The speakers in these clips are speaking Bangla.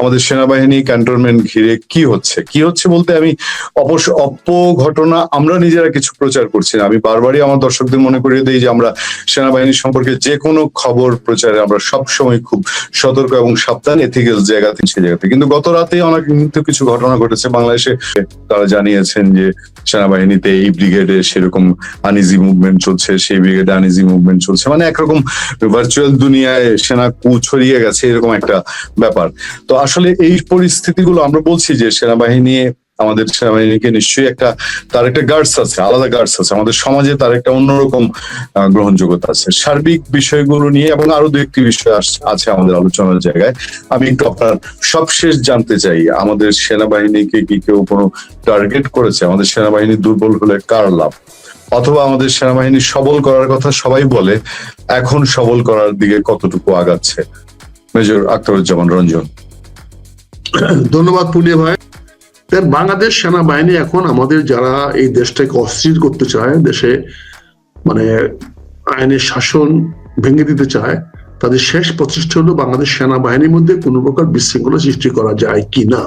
আমাদের সেনাবাহিনী ক্যান্টনমেন্ট ঘিরে কি হচ্ছে? কি হচ্ছে বলতে আমি অবশ্য অপ ঘটনা আমরা নিজেরা কিছু প্রচার করছি না। আমি বারবারই আমার দর্শকদের মনে করিয়ে দিই যে আমরা সেনাবাহিনী সম্পর্কে যে কোনো খবর প্রচারে আমরা সবসময় খুব সতর্ক এবং সাবধান এথিক্যাল জায়গাতে সে জায়গাতে। কিন্তু গত রাতে অনেক কিছু ঘটনা ঘটেছে। বাংলাদেশে তারা জানিয়েছেন যে সেনাবাহিনীতে এই ব্রিগেডে সেরকম আনিজি মুভমেন্ট চলছে, সেই ব্রিগেডে আনিজি মুভমেন্ট চলছে। মানে একরকম ভার্চুয়াল দুনিয়ায় সেনা কু ছড়িয়ে গেছে, এরকম একটা ব্যাপার। তো আসলে এই পরিস্থিতিগুলো আমরা বলছি যে সেনাবাহিনী আমাদের সেনাবাহিনীকে নিশ্চয়ই একটা, তার একটা গার্ডস আছে, আলাদা গার্ডস আছে। আমাদের সমাজে তার একটা অন্যরকম গ্রহণযোগ্যতা আছে। সার্বিক বিষয়গুলো নিয়ে এবং আরও দু একটি বিষয় আছে আমাদের আলোচনার জায়গায়। আমি একটু আপনার সবশেষ জানতে চাই, আমাদের সেনাবাহিনীকে কি কেউ কোনো টার্গেট করেছে? আমাদের সেনাবাহিনী দুর্বল হলে কার লাভ? অথবা আমাদের সেনাবাহিনী সবল করার কথা সবাই বলে, এখন সবল করার দিকে কতটুকু আগাচ্ছে? মেজর আখতারুজ্জামান রঞ্জন। ধন্যবাদ পুলিয়া ভাই। দেন বাংলাদেশ সেনাবাহিনী এখন আমাদের যারা এই দেশটাকে অস্থির করতে চায়, দেশে মানে আইনের শাসন ভেঙে দিতে চায়, তাদের শেষ প্রচেষ্টা হলো বাংলাদেশ সেনাবাহিনীর মধ্যে কোনো প্রকার বিশৃঙ্খলা সৃষ্টি করা যায় কি না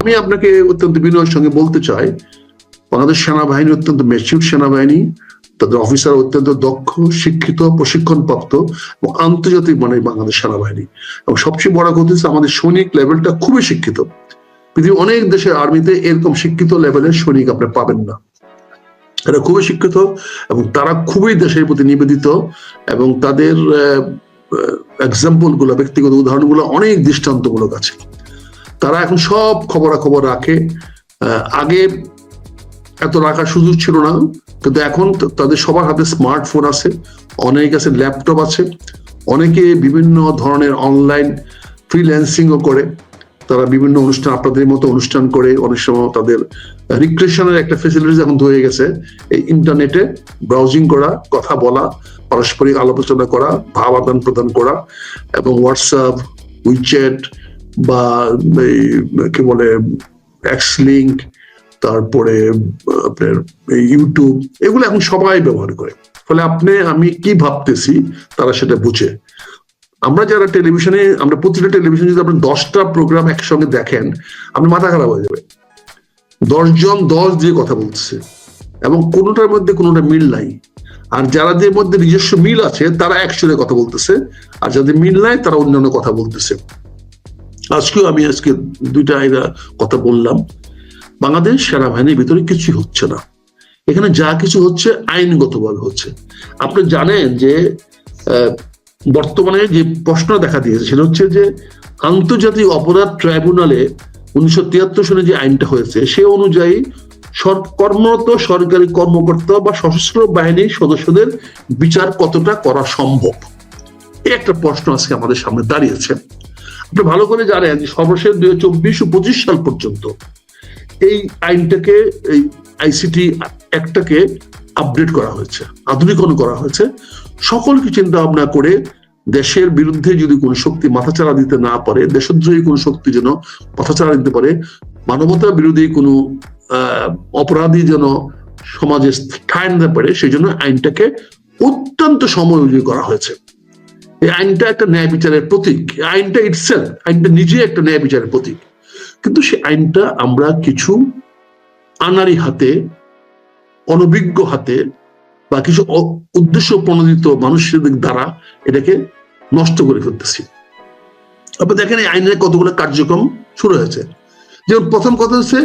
আমি আপনাকে অত্যন্ত বিনয়ের সঙ্গে বলতে চাই, বাংলাদেশ সেনাবাহিনী অত্যন্ত মেচিউর সেনাবাহিনী, তাদের অফিসার অত্যন্ত দক্ষ, শিক্ষিত, প্রশিক্ষণপ্রাপ্ত এবং আন্তর্জাতিক মানের বাংলাদেশ সেনাবাহিনী। এবং সবচেয়ে বড় কথা হচ্ছে আমাদের সৈনিক লেভেলটা খুবই শিক্ষিত। পৃথিবীর অনেক দেশের আর্মিতে এরকম শিক্ষিত লেভেলের সৈনিক আপনি পাবেন না। এরা খুবই শিক্ষিত এবং তারা খুবই দেশের প্রতি নিবেদিত এবং তাদের এক্সাম্পলগুলো ব্যক্তিগত উদাহরণগুলো অনেক দৃষ্টান্তমূলক আছে। তারা এখন সব খবরাখবর রাখে। আগে এত রাখার সুযোগ ছিল না, কিন্তু এখন তাদের সবার হাতে স্মার্টফোন আছে অনেক আছে ল্যাপটপ আছে, অনেকে বিভিন্ন ধরনের অনলাইন ফ্রিল্যান্সিংও করে। তারা বিভিন্ন অনুষ্ঠান, আপনাদের মতো অনুষ্ঠান করে অনেক সময় তাদের রিক্রেশনের একটা ফেসিলিটিস এখন হয়ে গেছে। এই ইন্টারনেটে ব্রাউজিং করা, কথা বলা, পারস্পরিক আলোচনা করা ভাব আদান প্রদান করা এবং হোয়াটসঅ্যাপ উইচ্যাট বা এই, কি বলে এক্স লিঙ্ক তারপরে, আপনার ইউটিউব এগুলো এখন সবাই ব্যবহার করে। ফলে আপনি, আমি কি ভাবতেছি, তারা সেটা বুঝে। আমরা যারা টেলিভিশনে, আমরা প্রতিটা টেলিভিশনে যদি আপনি দশটা প্রোগ্রাম একসঙ্গে দেখেন, আপনি মাথা খারাপ হয়ে যাবে দশজন দশ দিয়ে কথা বলতেছে এবং কোনোটার মধ্যে কোনোটা মিল নাই। আর যারাদের মধ্যে নিজস্ব মিল আছে, তারা একসঙ্গে কথা বলতেছে, আর যাদের মিল নাই, তারা অন্যান্য কথা বলতেছে। আজকেও আমি আজকে দুইটা এরা কথা বললাম। বাংলাদেশ সেনাবাহিনীর ভিতরে কিছু হচ্ছে না। এখানে যা কিছু হচ্ছে, আইনগতভাবে হচ্ছে। আপনি জানেন যে বর্তমানে যে প্রশ্ন দেখা দিয়েছে সেটা হচ্ছে যে আন্তর্জাতিক অপরাধ ট্রাইব্যুনালে উনিশশো তিয়াত্তর সালে যে আইনটা হয়েছে, সে অনুযায়ী কর্মরত সরকারি কর্মকর্তা বা সশস্ত্র বাহিনীর সদস্যদের বিচার কতটা করা সম্ভব? একটা প্রশ্ন আজকে আমাদের সামনে দাঁড়িয়েছে। আপনি ভালো করে জানেন যে সর্বশেষ দুই হাজার চব্বিশ ও পঁচিশ সাল পর্যন্ত এই আইনটাকে, এই আইসিটি একটাকে আপডেট করা হয়েছে, আধুনিকরণ করা হয়েছে। সকলকে চিন্তা ভাবনা করে দেশের বিরুদ্ধে যদি কোনো শক্তি মাথাচাড়া দিতে না পারে, দেশদ্রোহী কোনো শক্তি যেন মাথাচাড়া দিতে পারে, মানবতা বিরোধী কোনো অপরাধী যেন সমাজে ঠায় নিতে পারে, সেই জন্য আইনটাকে অত্যন্ত সময়োজী করা হয়েছে। এই আইনটা একটা ন্যায় বিচারের প্রতীক। আইনটা ইটসেলফ আইনটা নিজে একটা ন্যায় বিচারের প্রতীক। কিন্তু সেই আইনটা আমরা কিছু আনারি হাতে, অনভিজ্ঞ হাতে বা কিছু উদ্দেশ্য প্রণোদিত মানুষের দ্বারা এটাকে নষ্ট করে ফেলতেছি। আপনি দেখেন এই আইনের কতগুলো কার্যক্রম শুরু হয়েছে। যেমন প্রথম কথা হচ্ছে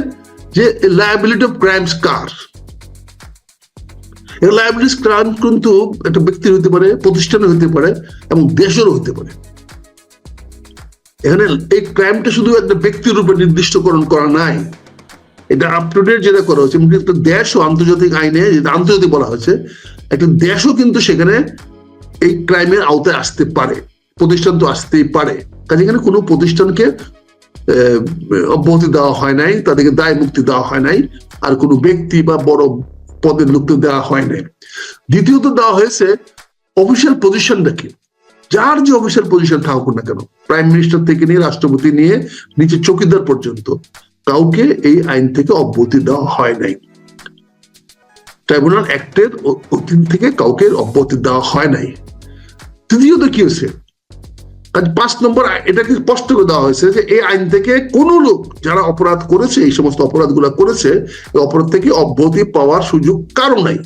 যে লায়াবিলিটি অফ ক্রাইমস কার? লায়াবিলিটি ক্রাইম কিন্তু একটা ব্যক্তির হতে পারে, প্রতিষ্ঠানের হতে পারে এবং দেশেরও হতে পারে। এখানে এই ক্রাইমটা শুধু একটা ব্যক্তির উপর নির্দিষ্টকরণ করা নাই। এটা আপ টু ডেট যেটা করা হচ্ছে এমনকি একটা ও আন্তর্জাতিক আইনে যেটা আন্তর্জাতিক বলা হয়েছে, একটা দেশও কিন্তু সেখানে এই ক্রাইমের আওতায় আসতে পারে, প্রতিষ্ঠান তো আসতেই পারে। কাজে এখানে কোনো প্রতিষ্ঠানকে অব্যাহতি দেওয়া হয় নাই, তাদেরকে দায় মুক্তি দেওয়া হয় নাই, আর কোনো ব্যক্তি বা বড় পদের লোককে দেওয়া হয় নাই। দ্বিতীয়ত দেওয়া হয়েছে অফিসিয়াল পজিশনটা কি? যার যে অফিসিয়াল পজিশন থাকুক না কেন প্রাইম মিনিস্টার থেকে নিয়ে রাষ্ট্রপতি নিয়ে নিচে চৌকিদার পর্যন্ত। কাউকে এই আইন থেকে অব্যাহতি দেওয়া হয় নাই। ট্রাইব্যুনাল অ্যাক্টের অধীন থেকে কাউকে অব্যাহতি দেওয়া হয় নাই। তৃতীয়ত কি হয়েছে? আর পাঁচ নম্বর আই- এটাকে স্পষ্ট করে দেওয়া হয়েছে যে এই আইন থেকে কোনো লোক যারা অপরাধ করেছে, এই সমস্ত অপরাধগুলো করেছে, এই অপরাধ থেকে অব্যাহতি পাওয়ার সুযোগ কারও নাই।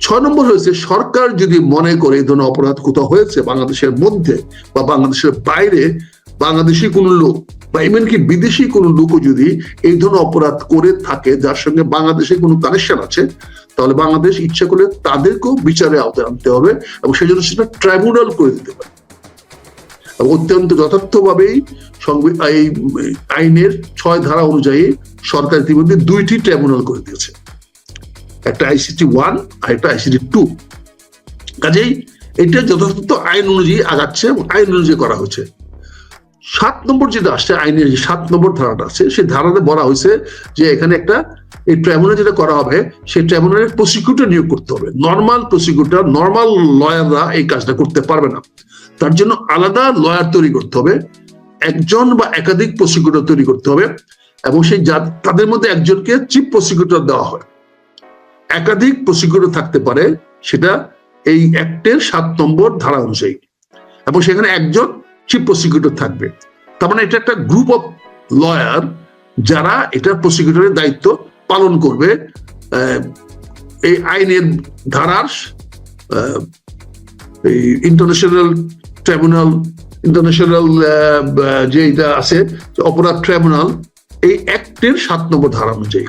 ছয় নম্বর হয়েছে, সরকার যদি মনে করে এই ধরনের অপরাধ কোথাও হয়েছে বাংলাদেশের মধ্যে বা বাংলাদেশের বাইরে বাংলাদেশি কোনো লোক বা এমনকি বিদেশি কোনো লোকও যদি এই ধরনের অপরাধ করে থাকে, যার সঙ্গে বাংলাদেশের কোনো কানেকশন আছে, তাহলে বাংলাদেশ ইচ্ছা করলে তাদেরকেও বিচারে আওতায় আনতে হবে এবং সেই জন্য সেটা ট্রাইব্যুনাল করে দিতে পারে। এবং অত্যন্ত যথার্থভাবেই এই আইনের ছয় ধারা অনুযায়ী সরকার ইতিমধ্যে দুইটি ট্রাইব্যুনাল করে দিয়েছে। একটা আইসিটি ওয়ান আর একটা আইসিটি টু কাজেই এটা যথাযথ আইন অনুযায়ী আগাচ্ছে এবং আইন অনুযায়ী করা হয়েছে সাত নম্বর যেটা আসছে, আইনের যে সাত নম্বর ধারাটা আছে, সেই ধারাতে বলা হয়েছে যে এখানে একটা, এই ট্রাইব্যুনাল যেটা করা হবে, সেই ট্রাইব্যুনালের প্রসিকিউটর নিয়োগ করতে হবে। নর্মাল প্রসিকিউটর নর্মাল লয়াররা এই কাজটা করতে পারবে না। তার জন্য আলাদা লয়ার তৈরি করতে হবে, একজন বা একাধিক প্রসিকিউটর তৈরি করতে হবে, এবং সেই তাদের মধ্যে একজনকে চিফ প্রসিকিউটর দেওয়া হয় একাধিক প্রসিকিউটর থাকতে পারে, সেটা এই অ্যাক্টের সাত নম্বর ধারা অনুযায়ী। এবং সেখানে একজন চিফ প্রসিকিউটর থাকবে। তার মানে এটা একটা গ্রুপ অফ লয়ার যারা এটা প্রসিকিউটরের দায়িত্ব পালন করবে। এই আইনের ধারার ইন্টারন্যাশনাল ট্রাইব্যুনাল ইন্টারন্যাশনাল যে এটা আছে, অপরাধ ট্রাইব্যুনাল এই অ্যাক্টের সাত নম্বর ধারা অনুযায়ী।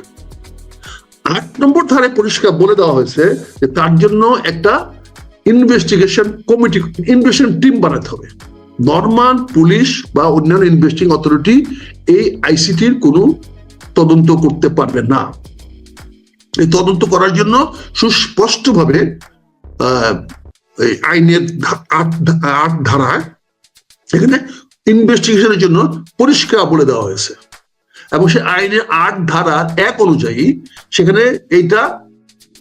আট নম্বর ধারে পরিষ্কার বলে দেওয়া হয়েছে যে তার জন্য একটা ইনভেস্টিগেশন কমিটি ইনভেস্টিগেশন টিম বানাতে হবে। নর্মাল পুলিশ বা অন্যান্য ইনভেস্টিং অথরিটি এই আইসিটির কোনো তদন্ত করতে পারবে না। এই তদন্ত করার জন্য সুস্পষ্টভাবে আইনের আট ধারায় এখানে ইনভেস্টিগেশনের জন্য পরিষ্কার বলে দেওয়া হয়েছে। এবং সে আইনের আট ধারা এক অনুযায়ী সেখানে এইটা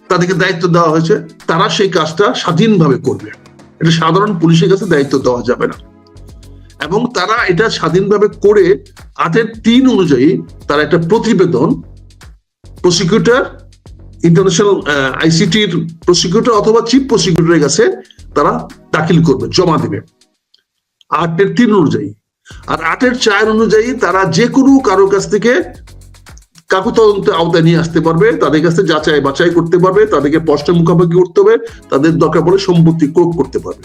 তাদেরকে দায়িত্ব দেওয়া হয়েছে। তারা সেই কাজটা স্বাধীনভাবে করবে। এটা সাধারণ পুলিশের কাছে দায়িত্ব দেওয়া যাবে না। এবং তারা এটা স্বাধীনভাবে করে আটের তিন অনুযায়ী তারা একটা প্রতিবেদন প্রসিকিউটর ইন্টারন্যাশনাল আইসিটির প্রসিকিউটর অথবা চিফ প্রসিকিউটরের কাছে তারা দাখিল করবে, জমা দেবে। আটের তিন অনুযায়ী। আর আটের চার অনুযায়ী তারা যে কোনো কারোর কাছ থেকে কাকু তদন্তে আওতায় নিয়ে আসতে পারবে, তাদের কাছে যাচাই বাছাই করতে পারবে, তাদেরকে প্রশ্ন মুখামুখি করতে হবে, তাদের দরকার পড়লে সম্পত্তি ক্রোপ করতে পারবে।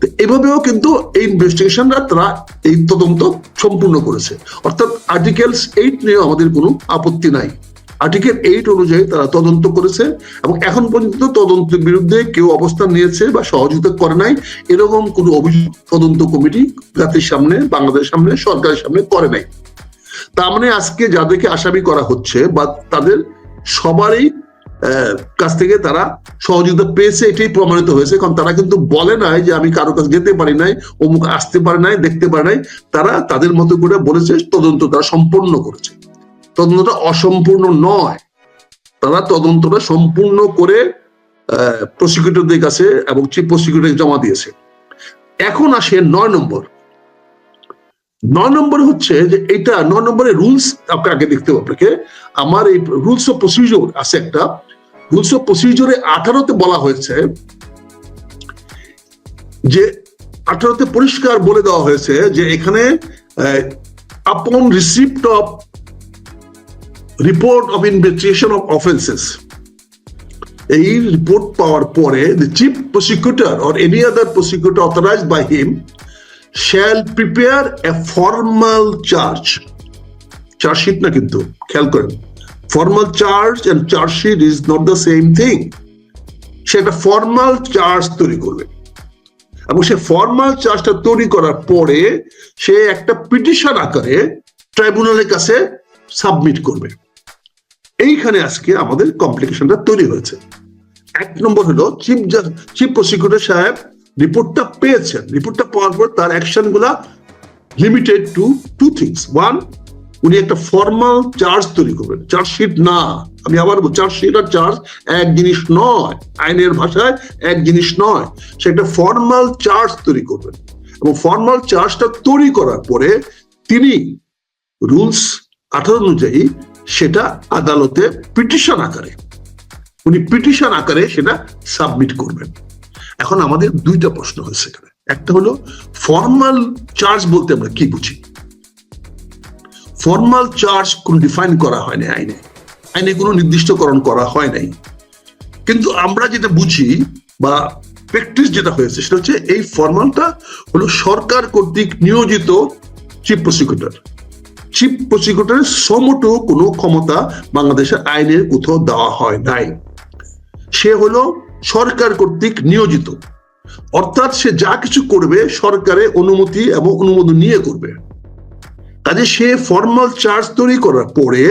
তো এভাবেও কিন্তু এই ইনভেস্টিগেশনরা তারা এই তদন্ত সম্পূর্ণ করেছে। অর্থাৎ আর্টিকেলস এইট নিয়েও আমাদের কোনো আপত্তি নাই। আর্টিকেল এইট অনুযায়ী তারা তদন্ত করেছে এবং এখন পর্যন্ত তদন্তের বিরুদ্ধে কেউ অবস্থান নিয়েছে বা সহযোগিতা করে নাই। এরকম কোনো অভিযোগ তদন্ত কমিটি জাতির সামনে, বাংলাদেশের সামনে, সরকারের সামনে করে নাই। তার মানে আজকে যাদেরকে আসামি করা হচ্ছে বা তাদের সবারই কাছ থেকে তারা সহযোগিতা পেয়েছে, এটাই প্রমাণিত হয়েছে। কারণ তারা কিন্তু বলে নাই যে আমি কারও কাছে যেতে পারি নাই, অমুক আসতে পারে নাই, দেখতে পারে নাই। তারা তাদের মতো করে বলেছে, তদন্ত তারা সম্পূর্ণ করেছে। তদন্তটা অসম্পূর্ণ নয়। তারা তদন্তটা সম্পূর্ণ করে প্রসিকিউটরদের কাছে এবং চিফ প্রসিকিউটর জমা দিয়েছে। এখন আসে নয় নম্বর। নম্বর হচ্ছে যে এটা নয় নম্বরের রুলস আগে দেখতে হবে আপনাকে। আমার এই রুলস অফ প্রসিডিওর আছে একটা। রুলস অফ প্রসিডিওরে আঠারোতে বলা হয়েছে যে, আঠারোতে পরিষ্কার বলে দেওয়া হয়েছে যে এখানে upon receipt of report of investigation of offences এই রিপোর্ট পাওয়ার পরে the chief prosecutor or any other prosecutor authorized by him shall prepare a formal charge chargesheet না কিন্তু, খেয়াল করেন। Formal charge and chargesheet is not the same thing সে একটা ফর্মাল চার্জ তৈরি করবে। এবং সে ফর্মাল চার্জটা তৈরি করার পরে সে একটা পিটিশন আকারে ট্রাইব্যুনালের কাছে সাবমিট করবে। এইখানে আজকে আমাদের কমপ্লিকেশনটা তৈরি হয়েছে। এক নম্বর হলো চিফ চিফ প্রসিকিউটর সাহেব রিপোর্টটা পেয়েছেন। রিপোর্টটা পাওয়ার পর তার অ্যাকশনগুলা limited to to things one উনি একটা ফর্মাল চার্জ তৈরি করবেন। চার্জশিট না। আমি আবার চার্জশিট আর চার্জ এক জিনিস নয়। আইনের ভাষায় এক জিনিস নয়। সে একটা ফর্মাল চার্জ তৈরি করবেন। এবং ফর্মাল চার্জটা তৈরি করার পরে তিনি রুলস আঠারো অনুযায়ী সেটা আদালতে পিটিশন আকারে, উনি পিটিশন আকারে সেটা সাবমিট করবেন। এখন আমাদের দুইটা প্রশ্ন হয়েছে এখানে। একটা হলো ফর্মাল চার্জ বলতে আমরা কি বুঝি? ফর্মাল চার্জ কোন ডিফাইন করা হয়নি আইনে। আইনে কোনো নির্দিষ্টকরণ করা হয় নাই। কিন্তু আমরা যেটা বুঝি বা প্র্যাকটিস যেটা হয়েছে, সেটা হচ্ছে এই ফর্মালটা হলো সরকার কর্তৃক নিয়োজিত চিফ প্রসিকিউটর চিফ প্রসিকিউটরের সমটো কোনো ক্ষমতা বাংলাদেশের আইনের কোথাও দেওয়া হয় নাই। সে হলো সরকার কর্তৃক নিয়োজিত। অর্থাৎ সে যা কিছু করবে সরকারের অনুমতি এবং অনুমোদন নিয়ে করবে। কাজে সে ফর্মাল চার্জ তৈরি করার পরে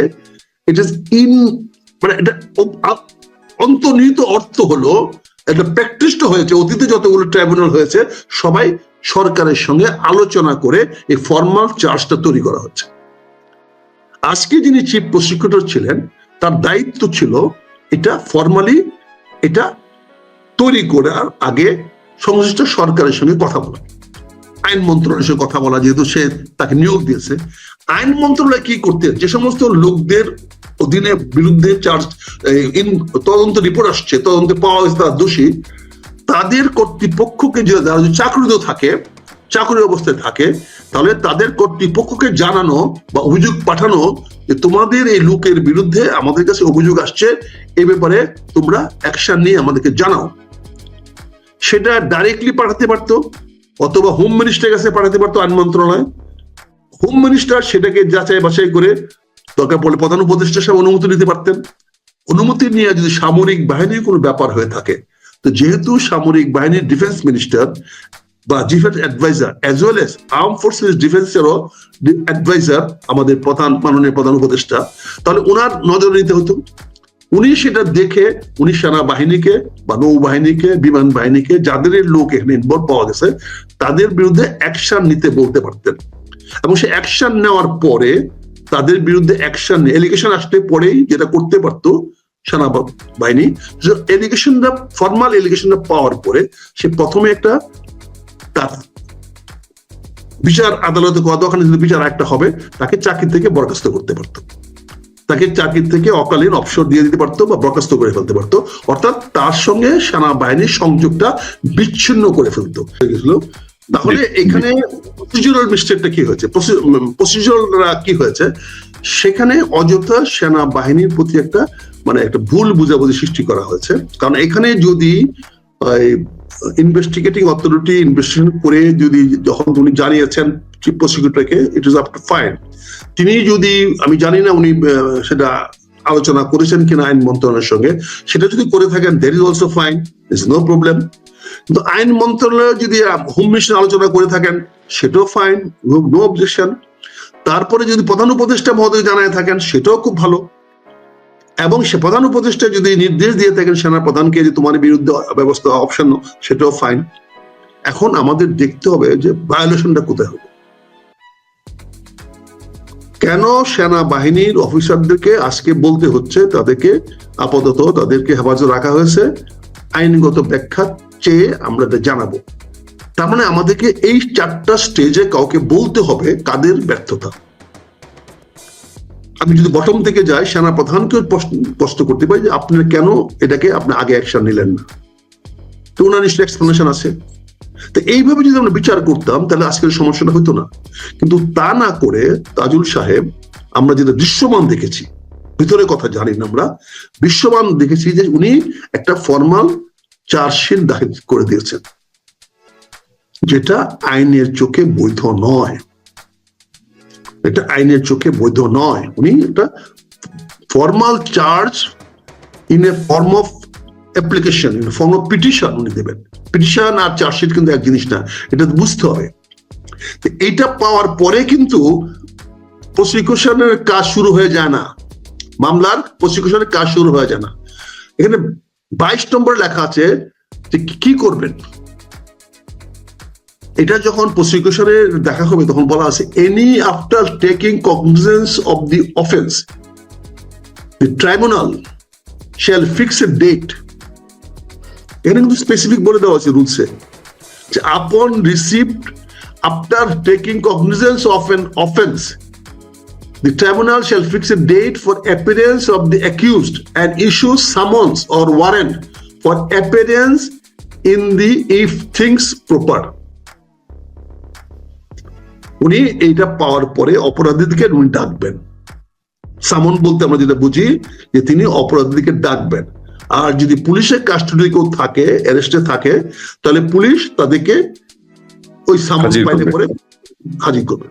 ইট ইস ইন মানে অন্তর্নিহিত অর্থ হলো একটা প্র্যাকটিসটা হয়েছে, অতীতে যতগুলো ট্রাইব্যুনাল হয়েছে, সবাই সরকারের সঙ্গে আলোচনা করে এই ফর্মাল চার্জটা তৈরি করা হচ্ছে। আজকে যিনি চিফ প্রসিকিউটর ছিলেন, তার দায়িত্ব ছিল, এটা ফর্মালি এটা তৈরি করার আগে সংশ্লিষ্ট সরকারের সঙ্গে কথা বলা। আইন মন্ত্রণালয়ের সঙ্গে কথা বলা, যেহেতু সে তাকে নিয়োগ দিয়েছে। আইন মন্ত্রণালয় কি করতে, যে সমস্ত লোকদের অধীনে বিরুদ্ধে চার্জ তদন্ত রিপোর্ট আসছে, তদন্তে পাওয়া গেছে তারা দোষী, তাদের কর্তৃপক্ষকে যে, যারা যদি চাকরিত থাকে চাকরি অবস্থায় থাকে, তাহলে তাদের কর্তৃপক্ষকে জানানো বা অভিযোগ পাঠানো যে তোমাদের এই লোকের বিরুদ্ধে আমাদের কাছে অভিযোগ আসছে, এ ব্যাপারে তোমরা অ্যাকশন নিয়ে আমাদেরকে জানাও। সেটা ডাইরেক্টলি পাঠাতে পারতো, অথবা হোম মিনিস্টারের কাছে পাঠাতে পারতো আইন মন্ত্রণালয়। হোম মিনিস্টার সেটাকে যাচাই বাছাই করে দরকার পড়লে প্রধান উপদেষ্টা সাহেব অনুমতি নিতে পারতেন। অনুমতি নিয়ে যদি সামরিক বাহিনীর কোনো ব্যাপার হয়ে থাকে, তো যেহেতু সামরিক বাহিনীর ডিফেন্স মিনিস্টার বা defence adviser as well as arm forces ডিফেন্সেরও adviser আমাদের প্রধান, মাননীয় প্রধান উপদেষ্টা, তাহলে ওনার নজর নিতে হতো। উনি সেটা দেখে, উনি সেনাবাহিনীকে বা নৌবাহিনীকে, বিমান বাহিনীকে, যাদের লোক এখানে ইনভলভ পাওয়া গেছে, তাদের বিরুদ্ধে অ্যাকশন নিতে বলতে পারতেন। এবং সে অ্যাকশন নেওয়ার পরে তাদের বিরুদ্ধে অ্যাকশন এলিগেশন আসতে পরেই যেটা করতে পারতো সেনা বাহিনী এলিগেশনটা ফর্মাল এলিগেশনটা পাওয়ার পরে সে প্রথমে একটা তার বিচার আদালতে কত ওখানে বিচার একটা হবে, তাকে চাকরি থেকে বরখাস্ত করতে পারতো। তাকে চাকরি থেকে অকালীন অবসর দিয়ে দিতে পারতো বা বরখাস্ত করে ফেলতে পারতো। অর্থাৎ তার সঙ্গে সেনাবাহিনীর সংযোগটা বিচ্ছিন্ন করে ফেলতো। তাহলে এখানে প্রসিডিউরাল মিস্টেকটা কি হয়েছে? প্রসিডিউরাল কি হয়েছে? সেখানে অযথা সেনাবাহিনীর প্রতি একটা মানে একটা ভুল বুঝাবুঝি সৃষ্টি করা হয়েছে। কারণ এখানে যদি ইনভেস্টিগেটিং অথরিটি ইনভেস্টিগেশন করে যদি যখন উনি জানিয়েছেন chief প্রসিকিউটরকে it is up to fine তিনি যদি, আমি জানি না উনি সেটা আলোচনা করেছেন কিনা আইন মন্ত্রণালয়ের সঙ্গে, সেটা যদি করে থাকেন there is also fine is no problem কিন্তু আইন মন্ত্রণালয় যদি হোম মিশন আলোচনা করে থাকেন, সেটাও ফাইন নো অবজেকশন তারপরে যদি প্রধান উপদেষ্টা মহোদয় জানায় থাকেন, সেটাও খুব ভালো। এবং সে প্রধান উপদেষ্টা যদি নির্দেশ দিয়ে থাকেন সেনা প্রধানকে যে তোমার বিরুদ্ধে ব্যবস্থা অপশন সেটাও ফাইন এখন আমাদের দেখতে হবে যে ভায়োলেশনটা কোথায় হবে। কেন সেনা বাহিনীর অফিসারদেরকে আজকে বলতে হচ্ছে? তাদেরকে আপাতত তাদেরকে হেফাজত রাখা হয়েছে। আইনগত ব্যাখ্যা চেয়ে আমরা জানাব। তার মানে আমাদেরকে এই চারটা স্টেজে কাউকে বলতে হবে কাদের ব্যর্থতা। আমি যদি বটম থেকে যাই সেনা প্রধানকে প্রশ্ন করতে পারি যে আপনারা কেন এটাকে আপনি আগে অ্যাকশন নিলেন না? তো ওনার নিশ্চয় এক্সপ্লেনেশন আছে। তো এইভাবে যদি আমরা বিচার করতাম, তাহলে আজকের সমস্যাটা হতো না। কিন্তু তা না করে তাজুল সাহেব, আমরা যেটা দৃশ্যমান দেখেছি, ভিতরে কথা জানি না আমরা বিশ্বমান দেখেছি যে উনি একটা ফর্মাল চার্জশিট দাখিল করে দিয়েছেন। যেটা আইনের চোখে বৈধ নয়। এটা আইনের চোখে বৈধ নয়। উনি একটা formal charge in a form of application in form of petition উনি দেবেন। পিটিশন আর চার্জশিট কিন্তু এক জিনিস না, এটা বুঝতে হবে। তো এইটা পাওয়ার পরে কিন্তু প্রসিকিউশনের কাজ শুরু হয়ে যায় না। মামলার প্রসিকিউশনের কাজ শুরু হয়ে যায় না। এখানে বাইশ নম্বর লেখা আছে যে কি করবেন? এটা যখন প্রসিকিউশনে দেখা হবে, তখন বলা আছে any after taking cognizance of the offence the tribunal shall fix a date এখানে কিন্তু স্পেসিফিক বলে দেওয়া আছে রুলসে যে upon received after taking cognizance of an offence The tribunal shall fix a date for appearance of the accused and issue summons or warrant for appearance in the if things proper. উনি এইটা পাওয়ার পরে অপরাধীদেরকে উনি ডাকবেন। সামন বলতে আমরা যেটা বুঝি যে তিনি অপরাধীদেরকে ডাকবেন। আর যদি পুলিশের কাস্টডি কেউ থাকে অ্যারেস্টে থাকে তাহলে পুলিশ তাদেরকে ওই সামন বাইরে। পরে হাজির করবে।